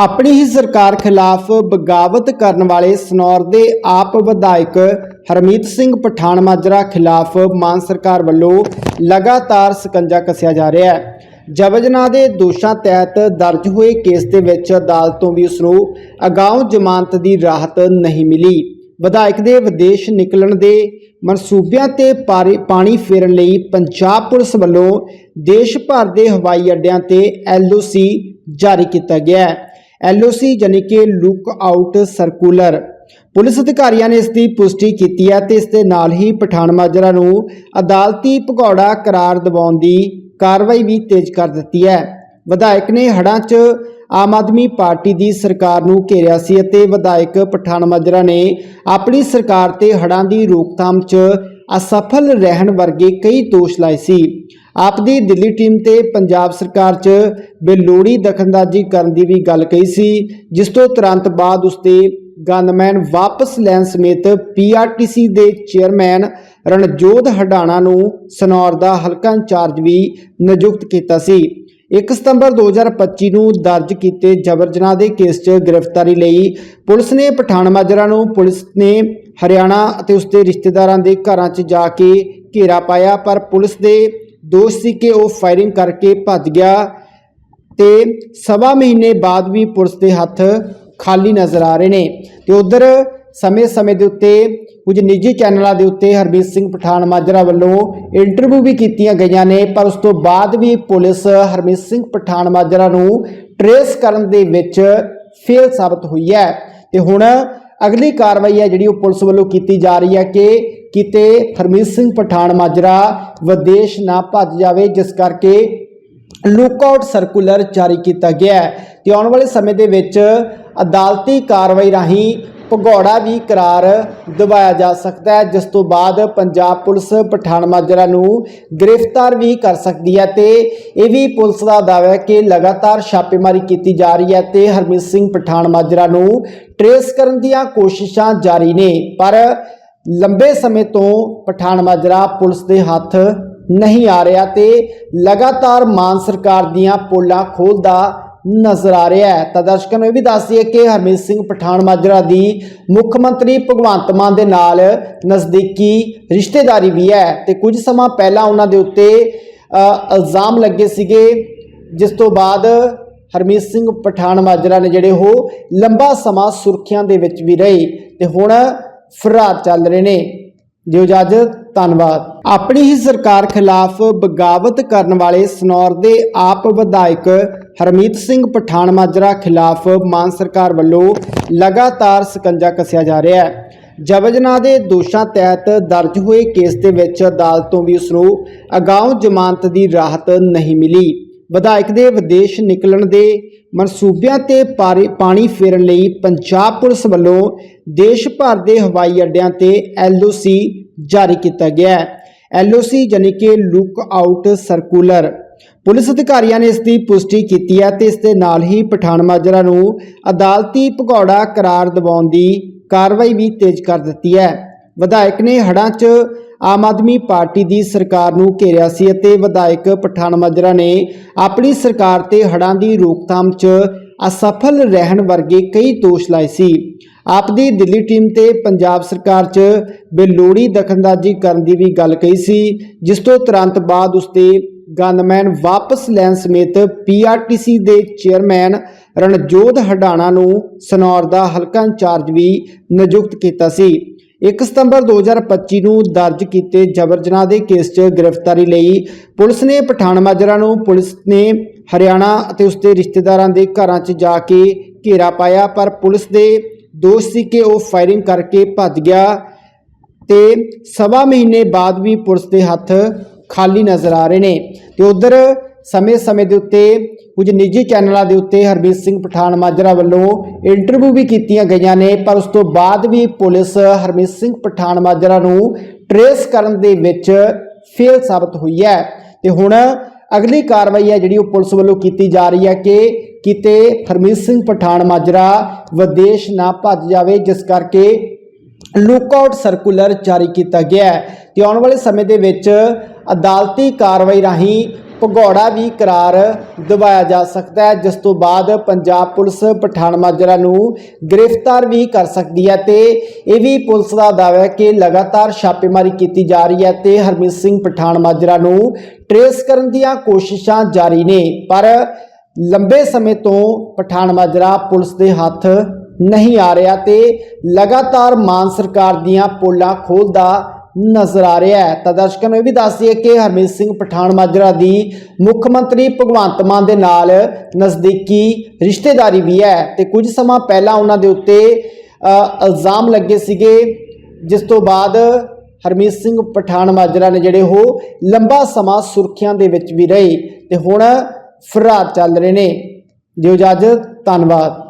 ਆਪਣੀ ਹੀ ਸਰਕਾਰ ਖਿਲਾਫ ਬਗਾਵਤ ਕਰਨ ਵਾਲੇ ਸਨੌਰ ਦੇ ਆਪ ਵਿਧਾਇਕ ਹਰਮੀਤ ਸਿੰਘ ਪਠਾਨ ਮਾਜਰਾ ਖਿਲਾਫ ਮਾਨ ਸਰਕਾਰ ਵੱਲੋਂ ਲਗਾਤਾਰ ਸਕੰਜਾ ਕੱਸਿਆ ਜਾ ਰਿਹਾ ਹੈ। ਜਬਜਨਾ ਦੇ ਦੋਸ਼ਾਂ ਤਹਿਤ ਦਰਜ ਹੋਏ ਕੇਸ ਦੇ ਵਿੱਚ ਅਦਾਲਤ ਤੋਂ ਵੀ ਉਸ ਨੂੰ ਅਗਾਊਂ ਜ਼ਮਾਨਤ ਦੀ ਰਾਹਤ ਨਹੀਂ ਮਿਲੀ। ਵਿਧਾਇਕ ਦੇ ਵਿਦੇਸ਼ ਨਿਕਲਣ ਦੇ ਮਨਸੂਬਿਆਂ ਤੇ ਪਾਰੀ- ਪਾਣੀ ਫੇਰਨ ਲਈ ਪੰਜਾਬ ਪੁਲਿਸ ਵੱਲੋਂ ਦੇਸ਼ ਭਰ ਦੇ ਹਵਾਈ ਅੱਡਿਆਂ ਤੇ ਐਲਓਸੀ ਜਾਰੀ ਕੀਤਾ ਗਿਆ ਹੈ। ਐਲਓਸੀ ਯਾਨੀ ਕਿ ਲੁੱਕ ਆਊਟ ਸਰਕੂਲਰ। ਪੁਲਿਸ ਅਧਿਕਾਰੀਆਂ ਨੇ ਇਸ ਦੀ ਪੁਸ਼ਟੀ ਕੀਤੀ ਹੈ ਤੇ ਇਸ ਦੇ ਨਾਲ ਹੀ ਪਠਾਨ ਮਾਜਰਾ ਨੂੰ ਅਦਾਲਤੀ ਭਗੌੜਾ ਕਰਾਰ ਦਿਵਾਉਣ ਦੀ ਕਾਰਵਾਈ ਵੀ ਤੇਜ਼ ਕਰ ਦਿੱਤੀ ਹੈ। ਵਿਧਾਇਕ ਨੇ ਹੜ੍ਹਾਂ 'ਚ ਆਮ ਆਦਮੀ ਪਾਰਟੀ ਦੀ ਸਰਕਾਰ ਨੂੰ ਘੇਰਿਆ ਸੀ ਅਤੇ ਵਿਧਾਇਕ ਪਠਾਨ ਮਾਜਰਾ ਨੇ ਆਪਣੀ ਸਰਕਾਰ ਤੇ ਹੜ੍ਹਾਂ ਦੀ ਰੋਕਥਾਮ 'ਚ ਅਸਫਲ ਰਹਿਣ ਵਰਗੇ ਕਈ ਦੋਸ਼ ਲਾਏ ਸੀ। ਆਪਦੀ ਦਿੱਲੀ ਟੀਮ ਤੇ ਪੰਜਾਬ ਸਰਕਾਰ 'ਚ ਬੇਲੋੜੀ ਦਖਲਅੰਦਾਜ਼ੀ ਕਰਨ ਦੀ ਵੀ ਗੱਲ ਕਹੀ ਸੀ, ਜਿਸ ਤੋਂ ਤੁਰੰਤ ਬਾਅਦ ਉਸਤੇ ਗਨਮੈਨ ਵਾਪਸ ਲੈਣ ਸਮੇਤ ਪੀਆਰਟੀਸੀ ਦੇ ਚੇਅਰਮੈਨ ਰਣਜੋਤ ਹਡਾਣਾ ਨੂੰ ਸਨੌਰ ਦਾ ਹਲਕਾ ਇੰਚਾਰਜ ਵੀ ਨਿਯੁਕਤ ਕੀਤਾ ਸੀ। 1 ਸਤੰਬਰ 2025 ਨੂੰ ਦਰਜ ਕੀਤੇ ਜਬਰ ਜਨਾਹ ਦੇ ਕੇਸ 'ਚ ਗ੍ਰਿਫਤਾਰੀ ਲਈ ਪੁਲਿਸ ਨੇ ਪਠਾਨ ਮਾਜਰਾ ਨੂੰ ਪੁਲਿਸ ਨੇ ਹਰਿਆਣਾ ਅਤੇ ਉਸਦੇ ਰਿਸ਼ਤੇਦਾਰਾਂ ਦੇ ਘਰਾਂ 'ਚ ਜਾ ਕੇ ਘੇਰਾ ਪਾਇਆ, ਪਰ ਪੁਲਿਸ ਦੇ ਦੋਸ਼ ਸੀ ਕਿ ਉਹ ਫਾਇਰਿੰਗ ਕਰਕੇ ਭੱਜ ਗਿਆ ਤੇ ਸਵਾ ਮਹੀਨੇ ਬਾਅਦ ਵੀ ਪੁਲਿਸ ਦੇ ਹੱਥ ਖਾਲੀ ਨਜ਼ਰ ਆ ਰਹੇ ਨੇ। ਤੇ ਉਧਰ ਸਮੇਂ-ਸਮੇਂ ਦੇ ਉੱਤੇ ਕੁਝ ਨਿੱਜੀ ਚੈਨਲਾਂ ਦੇ ਉੱਤੇ ਹਰਬੀਰ ਸਿੰਘ ਪਠਾਨ ਮਾਜਰਾ ਵੱਲੋਂ ਇੰਟਰਵਿਊ ਵੀ ਕੀਤੀਆਂ ਗਈਆਂ ਨੇ, ਪਰ ਉਸ ਤੋਂ ਬਾਅਦ ਵੀ ਪੁਲਿਸ ਹਰਮੀਤ ਸਿੰਘ ਪਠਾਨ ਮਾਜਰਾ ਨੂੰ ਟਰੇਸ ਕਰਨ ਦੇ ਵਿੱਚ ਫੇਲ ਸਾਬਤ ਹੋਈ ਹੈ। ਤੇ ਹੁਣ ਅਗਲੀ ਕਾਰਵਾਈ ਹੈ ਜਿਹੜੀ ਉਹ ਪੁਲਿਸ ਵੱਲੋਂ ਕੀਤੀ ਜਾ ਰਹੀ ਹੈ ਕਿ ਕਿਤੇ ਹਰਮੀਤ ਸਿੰਘ ਪਠਾਨ ਮਾਜਰਾ ਵਿਦੇਸ਼ ਨਾ ਭੱਜ ਜਾਵੇ, ਜਿਸ ਕਰਕੇ ਲੁੱਕਆਊਟ ਸਰਕੂਲਰ ਜਾਰੀ ਕੀਤਾ ਗਿਆ ਹੈ। ਤੇ ਆਉਣ ਵਾਲੇ ਸਮੇਂ ਦੇ ਵਿੱਚ ਅਦਾਲਤੀ ਕਾਰਵਾਈ ਰਾਹੀਂ ਭਗੌੜਾ ਵੀ ਕਰਾਰ ਦਿਵਾਇਆ ਜਾ ਸਕਦਾ ਹੈ, ਜਿਸ ਤੋਂ ਬਾਅਦ ਪੰਜਾਬ ਪੁਲਿਸ ਪਠਾਨ ਮਾਜਰਾ ਨੂੰ ਗ੍ਰਿਫਤਾਰ ਵੀ ਕਰ ਸਕਦੀ ਹੈ ਤੇ ਇਹ ਵੀ ਪੁਲਿਸ ਦਾ ਦਾਅਵਾ ਹੈ ਕਿ ਲਗਾਤਾਰ ਛਾਪੇਮਾਰੀ ਕੀਤੀ ਜਾ ਰਹੀ ਹੈ ਤੇ ਹਰਮੀਤ ਸਿੰਘ ਪਠਾਨ ਮਾਜਰਾ ਨੂੰ ਟਰੇਸ ਕਰਨ ਦੀਆਂ ਕੋਸ਼ਿਸ਼ਾਂ ਜਾਰੀ ਨੇ। ਪਰ ਲੰਬੇ ਸਮੇਂ ਤੋਂ ਪਠਾਨ ਮਾਜਰਾ ਪੁਲਿਸ ਦੇ ਹੱਥ ਨਹੀਂ ਆ ਰਿਹਾ ਤੇ ਲਗਾਤਾਰ ਮਾਨ ਸਰਕਾਰ ਦੀਆਂ ਪੋਲਾਂ ਖੋਲਦਾ ਨਜ਼ਰ ਆ ਰਿਹਾ ਹੈ। ਤਾਂ ਦਰਸ਼ਕਾਂ ਨੂੰ ਇਹ ਵੀ ਦੱਸ ਦਈਏ ਕਿ ਹਰਮੀਤ ਸਿੰਘ ਪਠਾਨ ਮਾਜਰਾ ਦੀ ਮੁੱਖ ਮੰਤਰੀ ਭਗਵੰਤ ਮਾਨ ਦੇ ਨਾਲ ਨਜ਼ਦੀਕੀ ਰਿਸ਼ਤੇਦਾਰੀ ਵੀ ਹੈ ਤੇ ਕੁਝ ਸਮਾਂ ਪਹਿਲਾਂ ਉਹਨਾਂ ਦੇ ਉੱਤੇ ਇਲਜ਼ਾਮ ਲੱਗੇ ਸੀਗੇ, ਜਿਸ ਤੋਂ ਬਾਅਦ ਹਰਮੀਤ ਸਿੰਘ ਪਠਾਨ ਮਾਜਰਾ ਨੇ ਜਿਹੜੇ ਉਹ ਲੰਬਾ ਸਮਾਂ ਸੁਰਖੀਆਂ ਦੇ ਵਿੱਚ ਵੀ ਰਹੇ ਤੇ ਹੁਣ ਫਰਾਰ ਚੱਲ ਰਹੇ ਨੇ। ਦਿਓ ਇਜਾਜ਼ਤ। ਧੰਨਵਾਦ। ਆਪਣੀ ਹੀ ਸਰਕਾਰ ਖਿਲਾਫ ਬਗਾਵਤ ਕਰਨ ਵਾਲੇ ਸਨੌਰ ਦੇ ਆਪ ਵਿਧਾਇਕ ਹਰਮੀਤ ਸਿੰਘ ਪਠਾਨ ਮਾਜਰਾ ਖਿਲਾਫ ਮਾਨ ਸਰਕਾਰ ਵੱਲੋਂ ਲਗਾਤਾਰ ਸਕੰਜਾ ਕੱਸਿਆ ਜਾ ਰਿਹਾ ਹੈ। ਜਬਜਨਾ ਦੇ ਦੋਸ਼ਾਂ ਤਹਿਤ ਦਰਜ ਹੋਏ ਕੇਸ ਦੇ ਵਿੱਚ ਅਦਾਲਤ ਤੋਂ ਵੀ ਉਸ ਨੂੰ ਅਗਾਊਂ ਜ਼ਮਾਨਤ ਦੀ ਰਾਹਤ ਨਹੀਂ ਮਿਲੀ। ਵਿਧਾਇਕ ਦੇ ਵਿਦੇਸ਼ ਨਿਕਲਣ ਦੇ ਮਨਸੂਬਿਆਂ ਤੇ ਪਾਰੀ- ਪਾਣੀ ਫੇਰਨ ਲਈ ਪੰਜਾਬ ਪੁਲਿਸ ਵੱਲੋਂ ਦੇਸ਼ ਭਰ ਦੇ ਹਵਾਈ ਅੱਡਿਆਂ ਤੇ ਐਲਓਸੀ ਜਾਰੀ ਕੀਤਾ ਗਿਆ ਹੈ। ਐਲਓਸੀ ਯਾਨੀ ਕਿ ਲੁੱਕ ਆਊਟ ਸਰਕੂਲਰ। ਪੁਲਿਸ ਅਧਿਕਾਰੀਆਂ ਨੇ ਇਸ ਦੀ ਪੁਸ਼ਟੀ ਕੀਤੀ ਹੈ ਤੇ ਇਸ ਦੇ ਨਾਲ ਹੀ ਪਠਾਨ ਮਾਜਰਾ ਨੂੰ ਅਦਾਲਤੀ ਭਗੌੜਾ ਕਰਾਰ ਦਿਵਾਉਣ ਦੀ ਕਾਰਵਾਈ ਵੀ ਤੇਜ਼ ਕਰ ਦਿੱਤੀ ਹੈ। ਵਿਧਾਇਕ ਨੇ ਹੜ੍ਹਾਂ 'ਚ ਆਮ ਆਦਮੀ ਪਾਰਟੀ ਦੀ ਸਰਕਾਰ ਨੂੰ ਘੇਰਿਆ ਸੀ ਅਤੇ ਵਿਧਾਇਕ ਪਠਾਨ ਮਾਜਰਾ ਨੇ ਆਪਣੀ ਸਰਕਾਰ ਤੇ ਹੜ੍ਹਾਂ ਦੀ ਰੋਕਥਾਮ 'ਚ ਅਸਫਲ ਰਹਿਣ ਵਰਗੇ ਕਈ ਦੋਸ਼ ਲਾਏ ਸੀ। ਆਪਦੀ ਦਿੱਲੀ ਟੀਮ ਤੇ ਪੰਜਾਬ ਸਰਕਾਰ 'ਚ ਬੇਲੋੜੀ ਦਖਲਅੰਦਾਜ਼ੀ ਕਰਨ ਦੀ ਵੀ ਗੱਲ ਕਹੀ ਸੀ, ਜਿਸ ਤੋਂ ਤੁਰੰਤ ਬਾਅਦ ਉਸਤੇ ਗਨਮੈਨ ਵਾਪਸ ਲੈਣ ਸਮੇਤ ਪੀਆਰਟੀਸੀ ਦੇ ਚੇਅਰਮੈਨ ਰਣਜੋਤ ਹਡਾਣਾ ਨੂੰ ਸਨੌਰ ਦਾ ਹਲਕਾ ਇੰਚਾਰਜ ਵੀ ਨਿਯੁਕਤ ਕੀਤਾ ਸੀ। 1 ਸਤੰਬਰ 2025 ਨੂੰ ਦਰਜ ਕੀਤੇ ਜਬਰ ਜਨਾਹ ਦੇ ਕੇਸ 'ਚ ਗ੍ਰਿਫਤਾਰੀ ਲਈ ਪੁਲਿਸ ਨੇ ਪਠਾਨ ਮਾਜਰਾ ਨੂੰ ਪੁਲਿਸ ਨੇ ਹਰਿਆਣਾ ਅਤੇ ਉਸਦੇ ਰਿਸ਼ਤੇਦਾਰਾਂ ਦੇ ਘਰਾਂ 'ਚ ਜਾ ਕੇ ਘੇਰਾ ਪਾਇਆ, ਪਰ ਪੁਲਿਸ ਦੇ ਦੋਸ਼ ਸੀ ਕਿ ਉਹ ਫਾਇਰਿੰਗ ਕਰਕੇ ਭੱਜ ਗਿਆ ਤੇ ਸਵਾ ਮਹੀਨੇ ਬਾਅਦ ਵੀ ਪੁਲਿਸ ਦੇ ਹੱਥ ਖਾਲੀ ਨਜ਼ਰ ਆ ਰਹੇ ਨੇ। ਤੇ ਉਧਰ ਸਮੇਂ-ਸਮੇਂ ਦੇ ਉੱਤੇ ਕੁਝ ਨਿੱਜੀ ਚੈਨਲਾਂ ਦੇ ਉੱਤੇ ਹਰਬੀਰ ਸਿੰਘ ਪਠਾਨ ਮਾਜਰਾ ਵੱਲੋਂ ਇੰਟਰਵਿਊ ਵੀ ਕੀਤੀਆਂ ਗਈਆਂ ਨੇ, ਪਰ ਉਸ ਤੋਂ ਬਾਅਦ ਵੀ ਪੁਲਿਸ ਹਰਮੀਤ ਸਿੰਘ ਪਠਾਨ ਮਾਜਰਾ ਨੂੰ ਟਰੇਸ ਕਰਨ ਦੇ ਵਿੱਚ ਫੇਲ ਸਾਬਤ ਹੋਈ ਹੈ। ਤੇ ਹੁਣ ਅਗਲੀ ਕਾਰਵਾਈ ਹੈ ਜਿਹੜੀ ਉਹ ਪੁਲਿਸ ਵੱਲੋਂ ਕੀਤੀ ਜਾ ਰਹੀ ਹੈ ਕਿ ਕਿਤੇ ਹਰਮੀਤ ਸਿੰਘ ਪਠਾਨ ਮਾਜਰਾ ਵਿਦੇਸ਼ ਨਾ ਭੱਜ ਜਾਵੇ, ਜਿਸ ਕਰਕੇ ਲੁੱਕਆਊਟ ਸਰਕੂਲਰ ਜਾਰੀ ਕੀਤਾ ਗਿਆ ਹੈ। ਤੇ ਆਉਣ ਵਾਲੇ ਸਮੇਂ ਦੇ ਵਿੱਚ ਅਦਾਲਤੀ ਕਾਰਵਾਈ ਰਾਹੀਂ ਭਗੌੜਾ ਵੀ ਕਰਾਰ ਦਿਵਾਇਆ ਜਾ ਸਕਦਾ ਹੈ, ਜਿਸ ਤੋਂ ਬਾਅਦ ਪੰਜਾਬ ਪੁਲਿਸ ਪਠਾਨ ਮਾਜਰਾ ਨੂੰ ਗ੍ਰਿਫਤਾਰ ਵੀ ਕਰ ਸਕਦੀ ਹੈ ਤੇ ਇਹ ਵੀ ਪੁਲਿਸ ਦਾ ਦਾਅਵਾ ਹੈ ਕਿ ਲਗਾਤਾਰ ਛਾਪੇਮਾਰੀ ਕੀਤੀ ਜਾ ਰਹੀ ਹੈ ਤੇ ਹਰਮੀਤ ਸਿੰਘ ਪਠਾਨ ਮਾਜਰਾ ਨੂੰ ਟਰੇਸ ਕਰਨ ਦੀਆਂ ਕੋਸ਼ਿਸ਼ਾਂ ਜਾਰੀ ਨੇ, ਪਰ ਲੰਬੇ ਸਮੇਂ ਤੋਂ ਪਠਾਨ ਮਾਜਰਾ ਪੁਲਿਸ ਦੇ ਹੱਥ ਨਹੀਂ ਆ ਰਿਹਾ ਤੇ ਲਗਾਤਾਰ ਮਾਨ ਸਰਕਾਰ ਦੀਆਂ ਪੋਲਾਂ ਖੋਲਦਾ ਨਜ਼ਰ ਆ ਰਿਹਾ ਹੈ। ਤਾਂ ਦਰਸ਼ਕਾਂ ਨੂੰ ਇਹ ਵੀ ਦੱਸ ਦਈਏ ਕਿ ਹਰਮੀਤ ਸਿੰਘ ਪਠਾਨ ਮਾਜਰਾ ਦੀ ਮੁੱਖ ਮੰਤਰੀ ਭਗਵੰਤ ਮਾਨ ਦੇ ਨਾਲ ਨਜ਼ਦੀਕੀ ਰਿਸ਼ਤੇਦਾਰੀ ਵੀ ਹੈ ਤੇ ਕੁਝ ਸਮਾਂ ਪਹਿਲਾਂ ਉਹਨਾਂ ਦੇ ਉੱਤੇ ਇਲਜ਼ਾਮ ਲੱਗੇ ਸੀਗੇ, ਜਿਸ ਤੋਂ ਬਾਅਦ ਹਰਮੀਤ ਸਿੰਘ ਪਠਾਨ ਮਾਜਰਾ ਨੇ ਜਿਹੜੇ ਉਹ ਲੰਬਾ ਸਮਾਂ ਸੁਰਖੀਆਂ ਦੇ ਵਿੱਚ ਵੀ ਰਹੇ ਤੇ ਹੁਣ ਫਰਾਰ ਚੱਲ ਰਹੇ ਨੇ। ਦਿਓ ਇਜਾਜ਼ਤ, ਧੰਨਵਾਦ।